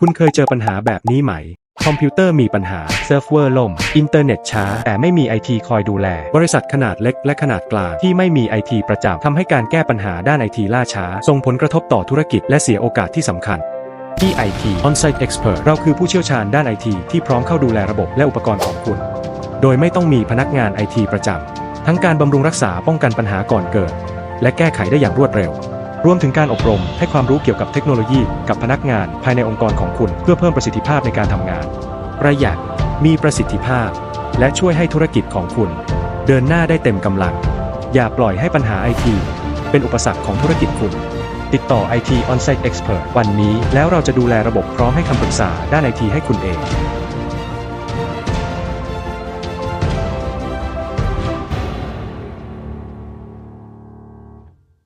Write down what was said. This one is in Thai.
คุณเคยเจอปัญหาแบบนี้ไหม คอมพิวเตอร์มีปัญหา เซิร์ฟเวอร์ล่ม อินเทอร์เน็ตช้า แต่ไม่มีไอทีคอยดูแล บริษัทขนาดเล็กและขนาดกลางที่ไม่มีไอทีประจำทำให้การแก้ปัญหาด้านไอทีล่าช้า ส่งผลกระทบต่อธุรกิจและเสียโอกาสที่สำคัญที่ IT On-site Expert เราคือผู้เชี่ยวชาญด้านไอทีที่พร้อมเข้าดูแลระบบและอุปกรณ์ของคุณ โดยไม่ต้องมีพนักงานไอทีประจำทั้งการบำรุงรักษาป้องกันปัญหาก่อนเกิด และแก้ไขได้อย่างรวดเร็ว รวมถึงการอบรมให้ความรู้เกี่ยวกับเทคโนโลยีกับพนักงานภายในองค์กรของคุณ เพื่อเพิ่มประสิทธิภาพในการทำงาน ประหยัดมีประสิทธิภาพ และช่วยให้ธุรกิจของคุณ เดินหน้าได้เต็มกำลัง อย่าปล่อยให้ปัญหาไอทีเป็นอุปสรรคของธุรกิจคุณ ติดต่อ IT On-site Expert วันนี้แล้วเราจะดูแลระบบพร้อมให้คำปรึกษาด้านไอทีให้คุณเอง